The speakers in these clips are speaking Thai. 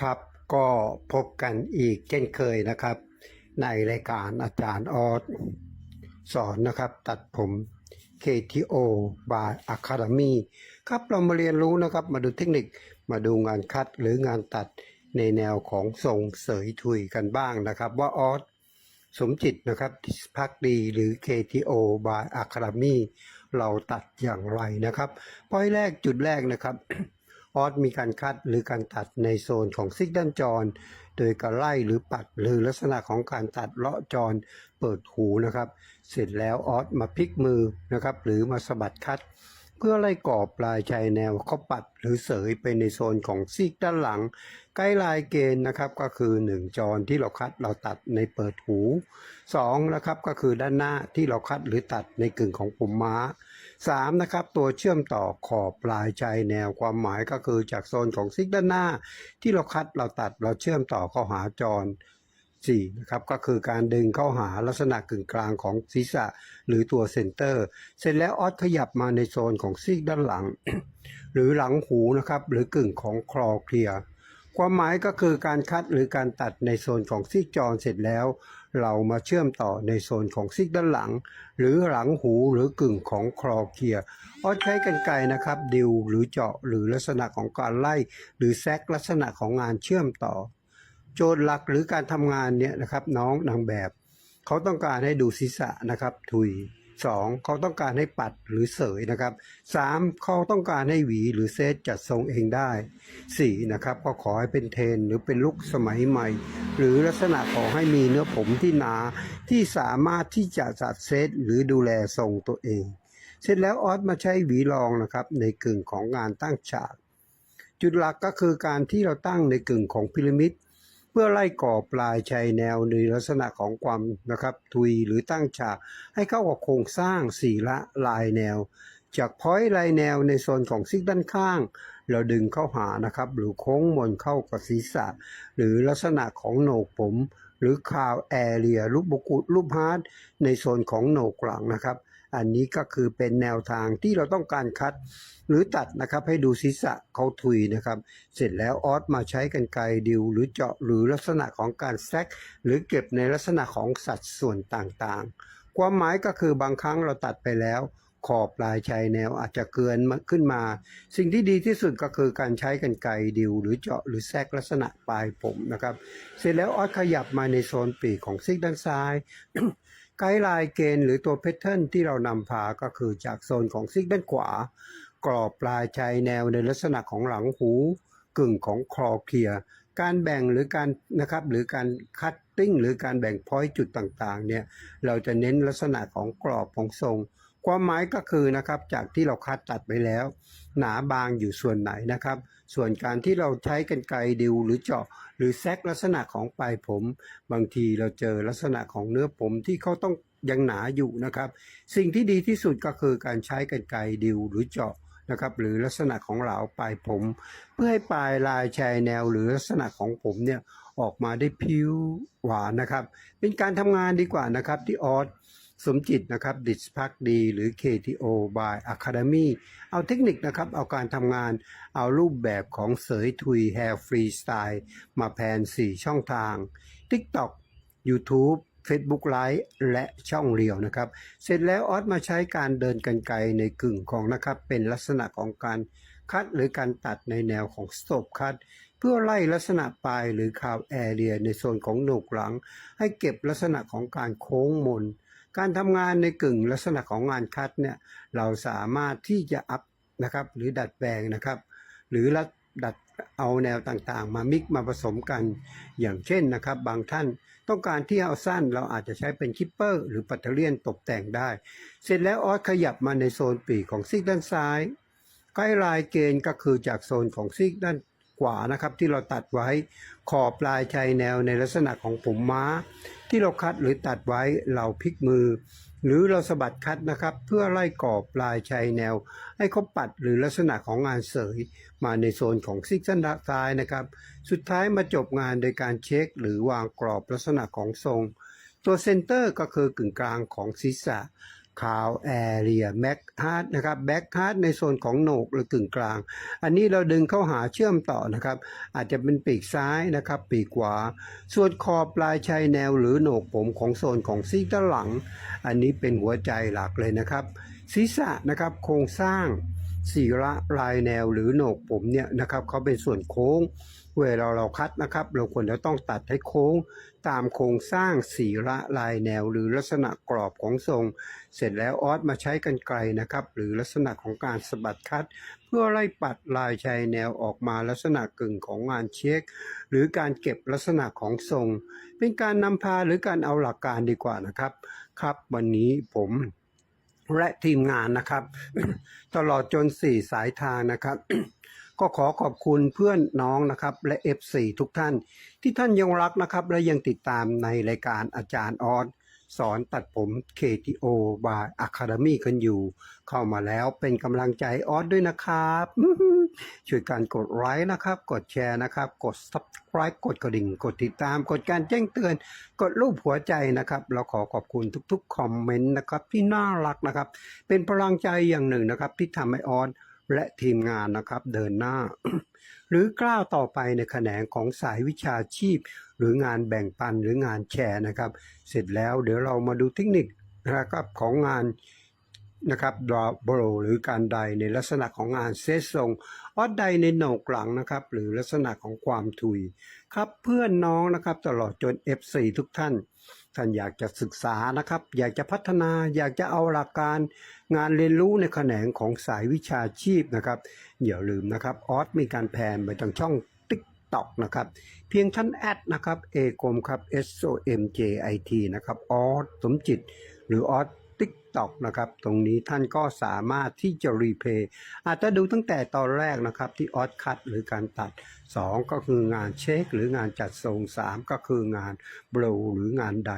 ครับก็พบกันอีกเช่นเคยนะครับ ในรายการอาจารย์ออสสอนนะครับ ตัดผม KTO by Academy ครับเรามาเรียนรู้นะครับ มาดูเทคนิคมาดูงานคัดหรืองานตัดในแนวของทรงเสยถุยกันบ้างนะครับ ว่าออสสมจิตนะครับพักดีหรือ KTO by Academy เราตัดอย่างไรนะครับ พอยแรกจุดแรกนะครับ ออสมีการคัดหรือการตัดในโซนของซิกด้านจร โดยการไล่หรือปัดหรือลักษณะของการตัดเลาะจรเปิดหูนะครับ เสร็จแล้วออสมาพลิกมือนะครับ หรือมาสะบัดคัด เพื่อไล่กรอบปลายชายแนวเขาปัดหรือเสยไปในโซนของซีกด้านหลัง ใกล้ลายเกณฑ์นะครับก็คือ 1 จรที่เราคัดเราตัดในเปิดหู2นะครับก็คือด้านหน้าที่เราคัดหรือตัดในกึ่งของปุ่มม้า3นะครับตัวเชื่อมต่อขอบปลายชายแนวความหมายก็คือจากโซนของซิกด้านหน้า ที่เราคัดเราตัดเราเชื่อมต่อเข้าหาจร 4นะครับก็คือการดึงเข้าหาลักษณะกึ่งกลางของศีรษะหรือตัวเซนเตอร์ เสร็จแล้วออสขยับมาในโซนของซีกด้านหลัง หรือหลังหูนะครับหรือกึ่งของคลอเคลียความหมายก็คือการคัดหรือการตัดในโซนของซีกจรเสร็จแล้ว เรามาเชื่อมต่อในโซนของซีกด้านหลัง หรือหลังหูหรือกึ่งของคลอเคลียออสใช้กันไกนะครับดิวหรือเจาะหรือลักษณะของการไล่ หรือแซกลักษณะของงานเชื่อมต่อ โจทย์หลักหรือการทำงานเนี่ยนะครับน้องนางแบบ เขาต้องการให้ดูศีรษะนะครับทุยสองเขาต้องการให้ปัดหรือเสยนะครับสามเขาต้องการให้หวีหรือเซตจัดทรงเองได้สี่นะครับก็ขอให้เป็นเทรนหรือเป็นลุคสมัยใหม่ หรือลักษณะขอให้มีเนื้อผมที่หนาที่สามารถที่จะจัดเซตหรือดูแลทรงตัวเอง เสร็จแล้วออสมาใช้หวีรองนะครับในกึ่งของงานตั้งฉาก จุดหลักก็คือการที่เราตั้งในกึ่งของพีระมิด พื่อไล่ก่อปลายชายแนวในลักษณะของความนะครับทุยหรือตั้งฉากให้เข้ากับโครงสร้างสี่ละลายแนว จากพอยต์ลายแนวในโซนของซิกด้านข้าง เราดึงเข้าหานะครับหรือโค้งมนเข้ากับศีรษะ หรือลักษณะของโหนกผม หรือคาวแอเรียรูปบกุรูปฮาร์ดในโซนของโหนกหลังนะครับ อันนี้ก็คือเป็นแนวทางที่เราต้องการคัด หรือตัดนะครับให้ดูศีรษะเขาทุยนะครับ เสร็จแล้วออสมาใช้กันไกรดิว หรือเจาะหรือลักษณะของการแซกหรือเก็บในลักษณะของสัดส่วนต่างๆ ความหมายก็คือบางครั้งเราตัดไปแล้วขอบปลายชายแนวอาจจะเกินมาขึ้นมา สิ่งที่ดีที่สุดก็คือการใช้กันไกดิว หรือเจาะหรือแซกลักษณะปลายผมนะครับ เสร็จแล้วออสขยับมาในโซนปีกของซีกด้านซ้าย ไกด์ไลน์เกณฑ์หรือตัวแพทเทิร์นที่เรานำพาก็คือจากโซนของซิกด้านขวา กรอบปลายชายแนวในลักษณะของหลังหู กึ่งของคลอเคลียการแบ่งหรือการนะครับหรือการคัตติ้งหรือการแบ่งพอยต์จุดต่างๆเนี่ยเราจะเน้นลักษณะของกรอบของทรง ความหมายก็คือนะครับจากที่เราคัดตัดไปแล้ว หนาบางอยู่ส่วนไหนนะครับ ส่วนการที่เราใช้กันไกรดิวหรือเจาะ หรือแซกลักษณะของปลายผม บางทีเราเจอลักษณะของเนื้อผมที่เขาต้องยังหนาอยู่นะครับ สิ่งที่ดีที่สุดก็คือการใช้กันไกรดิวหรือเจาะนะครับหรือลักษณะของเหลาปลายผม เพื่อให้ปลายลายชายแนวหรือลักษณะของผมเนี่ยออกมาได้ผิวหวานนะครับ เป็นการทำงานดีกว่านะครับที่ออส สมจิตนะครับดิสพักดีหรือ KTO by Academy เอาเทคนิคนะครับเอาการทำงานเอารูปแบบของเสยทุย Hair Freestyle มาแพน 4 ช่องทาง TikTok YouTube Facebook Live และช่องเรียวนะครับ เสร็จแล้วออสมาใช้การเดินกันไกลในกึ่งของนะครับเป็นลักษณะของการคัดหรือการตัดในแนวของสโตปคัดเพื่อไล่ลักษณะปลายหรือคาวแอเรียในโซนของโหนกหลัง ให้เก็บลักษณะของการโค้งมน การทำงานในกึ่งลักษณะของงานคัดเนี่ยเราสามารถที่จะอัพนะครับหรือดัดแปลงนะครับ หรือรัดดัดเอาแนวต่างๆ มามิกมาผสมกันอย่างเช่นนะครับ บางท่านต้องการที่เอาสั้นเราอาจจะใช้เป็นคิปเปอร์ หรือปัตเตอร์เลียนตกแต่งได้ เสร็จแล้วออสขยับมาในโซนปีกของซีกด้านซ้ายใกล้ลายเกณฑ์ก็คือจากโซนของซีกด้าน ขวานะครับ ที่เราตัดไว้ขอบปลายชายแนวในลักษณะของผมม้า ที่เราคัดหรือตัดไว้เราพลิกมือ หรือเราสะบัดคัดนะครับ เพื่อไล่กรอบปลายชายแนว ให้เขาปัดหรือลักษณะของงานเสยมาในโซนของซิกด้านซ้ายนะครับ สุดท้ายมาจบงานโดยการเช็ค หรือวางกรอบลักษณะของทรง ตัวเซนเตอร์ก็คือกึ่งกลางของศีรษะ คาวแอเรียแม็กฮาร์ดนะครับแบ็กฮาร์ดในโซนของโหนกหรือกึ่งกลาง อันนี้เราดึงเข้าหาเชื่อมต่อนะครับ อาจจะเป็นปีกซ้ายนะครับ ปีกขวา ส่วนขอบปลายชายแนวหรือโหนกผมของโซนของซีกด้านหลัง อันนี้เป็นหัวใจหลักเลยนะครับ ศีรษะนะครับโครงสร้างสีระลายแนวหรือโหนกผมเนี่ยนะครับเขาเป็นส่วนโค้ง เวลาเราคัดนะครับ เราควรจะต้องตัดให้โค้งตามโครงสร้างสีระลายแนว หรือลักษณะกรอบของทรง เสร็จแล้วออสมาใช้กันไกลนะครับ หรือลักษณะของการสะบัดคัด เพื่อไล่ปัดลายชายแนวออกมาลักษณะกึ่งของงานเช็ค หรือการเก็บลักษณะของทรง เป็นการนำพาหรือการเอาหลักการดีกว่านะครับ ครับ วันนี้ผมและทีมงานนะครับ ตลอดจนสี่สายทางนะครับ ก็ขอขอบคุณเพื่อนน้องนะครับและ F4 ทุกท่าน ที่ท่านยังรักนะครับ และยังติดตามในรายการอาจารย์ออสสอนตัดผม KTO by Academy กันอยู่ เข้ามาแล้วเป็นกำลังใจออสด้วยนะครับ ช่วยกันกดไลค์นะครับ กดแชร์นะครับ กด subscribe กดกระดิ่ง กดติดตาม กดการแจ้งเตือน กดรูปหัวใจนะครับ เราขอขอบคุณทุกๆคอมเมนต์นะครับที่น่ารักนะครับ เป็นพลังใจอย่างหนึ่งนะครับที่ทำให้ออน และทีมงานนะครับเดินหน้า หรือก้าวต่อไปในแขนงของสายวิชาชีพ หรืองานแบ่งปันหรืองานแชร์นะครับ เสร็จแล้วเดี๋ยวเรามาดูเทคนิคนะครับของงานนะครับดรอโบรหรือการใดในลักษณะของงานเซตทรงออดใดในโหนกหลังนะครับ หรือลักษณะของความทุย ครับเพื่อนน้องนะครับตลอดจน F4 ทุกท่าน ท่านอยากจะศึกษานะครับ อยากจะพัฒนาอยากจะเอาหลักการงานเรียนรู้ในแขนงของสายวิชาชีพนะครับอย่าลืมนะครับออสมีการแพนไปทางช่อง TikTok นะครับเพียงท่านแอดนะครับเอกรมครับ S O M J I T นะครับออสสมจิต หรือออส TikTok นะครับ ตรงนี้ท่านก็สามารถที่จะรีเพย์อาจจะดูตั้งแต่ตอนแรกนะครับที่ออสคัดหรือการตัด 2 ก็คืองานเช็คหรืองานจัดทรง 3 ก็คืองานโบรหรืองานใด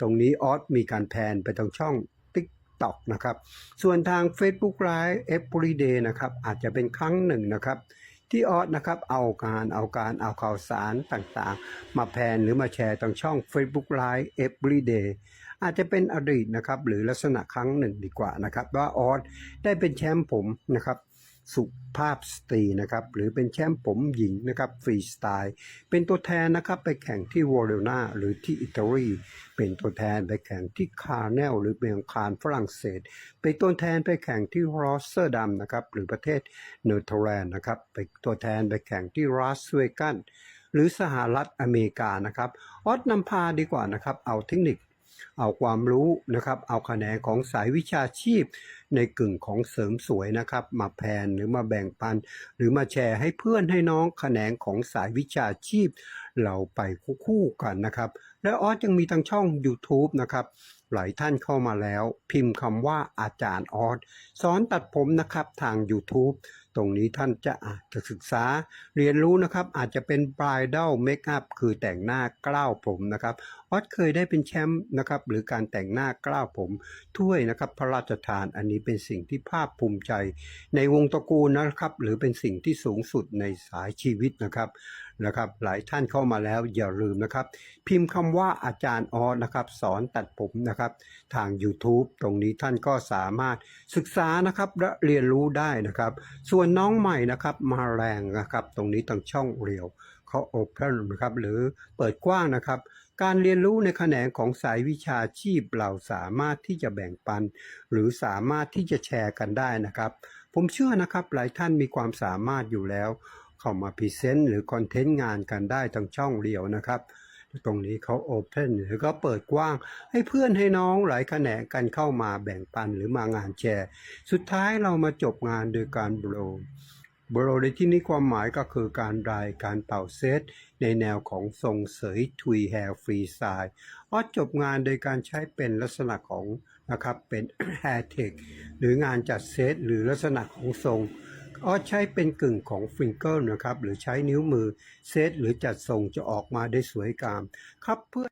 ตรงนี้ออสมีการแพนไปทางช่อง TikTok นะครับ ส่วนทาง Facebook Live Everyday นะครับอาจจะเป็นครั้งหนึ่งนะครับที่ออสนะครับเอาการเอาการเอาข่าวสารต่างๆ มาแพนหรือมาแชร์ทางช่อง Facebook Live Everyday อาจจะเป็นอดีตนะครับ หรือลักษณะครั้งหนึ่งดีกว่านะครับว่าออสได้เป็นแชมป์ผมนะครับสุภาพสตรีนะครับหรือเป็นแชมป์ผมหญิงนะครับฟรีสไตล์เป็นตัวแทนนะครับไปแข่งที่วอลเลนาหรือที่อิตาลีเป็นตัวแทนไปแข่งที่คาร์เนลหรือเมืองคานฝรั่งเศส เป็นตัวแทนไปแข่งที่รอสเตอร์ดัมนะครับหรือประเทศเนเธอร์แลนด์นะครับเป็นตัวแทนไปแข่งที่รัสเวกัสหรือสหรัฐอเมริกานะครับออสนำพาดีกว่านะครับเอาเทคนิค เอาความรู้นะครับ เอาคะแนนของสายวิชาชีพ ในกึ่งของเสริมสวยนะครับ มาแพนหรือมาแบ่งปัน หรือมาแชร์ให้เพื่อนให้น้องคะแนนของสายวิชาชีพ เราไปคู่กันนะครับ และออสยังมีทางช่อง YouTube นะครับหลายท่านเข้ามาแล้ว พิมพ์คำว่าอาจารย์ออสสอนตัดผมนะครับทาง YouTube ตรงนี้ท่านจะอาจจะศึกษาเรียนรู้นะครับ อาจจะเป็น bridal makeup คือแต่งหน้ากล้าวผมนะครับออสเคยได้เป็นแชมป์นะครับหรือการแต่งหน้ากล้าวผมถ้วยนะครับพระราชทานอันนี้เป็นสิ่งที่ภาคภูมิใจ ในวงตระกูลนะครับ หรือเป็นสิ่งที่สูงสุดในสายชีวิตนะครับ นะครับ หลายท่านเข้ามาแล้วอย่าลืมนะครับ พิมพ์คำว่าอาจารย์ออสนะครับสอนตัดผมนะครับ ทาง YouTube ตรงนี้ท่านก็สามารถศึกษานะครับและเรียนรู้ได้นะครับ ส่วนน้องใหม่นะครับมาแรงนะครับ ตรงนี้ทางช่องเรียวเขาโอเพนนะครับหรือเปิดกว้างนะครับการเรียนรู้ในแขนงของสายวิชาชีพเราสามารถที่จะแบ่งปัน หรือสามารถที่จะแชร์กันได้นะครับ ผมเชื่อนะครับหลายท่านมีความสามารถอยู่แล้ว เข้ามาพรีเซนต์หรือคอนเทนต์งานกันได้ทางช่องเรียวนะครับ ตรงนี้เขาโอเพนหรือก็เปิดกว้าง ให้เพื่อนให้น้องหลายแขนงกันเข้ามาแบ่งปันหรือมางานแชร์ สุดท้ายเรามาจบงานโดยการโบรโบรในที่นี้ความหมายก็คือการรายการเป่าเซตในแนวของทรงเสยทุยแฮร์ฟรีสไตล์ออจบงานโดยการใช้เป็นลักษณะของนะครับเป็นแฮร์เทคหรืองานจัดเซตหรือลักษณะของทรง ออใช้เป็นกึ่งของฟิงเกิลนะครับ หรือใช้นิ้วมือเซตหรือจัดทรงจะออกมาได้สวยงามครับเพื่อ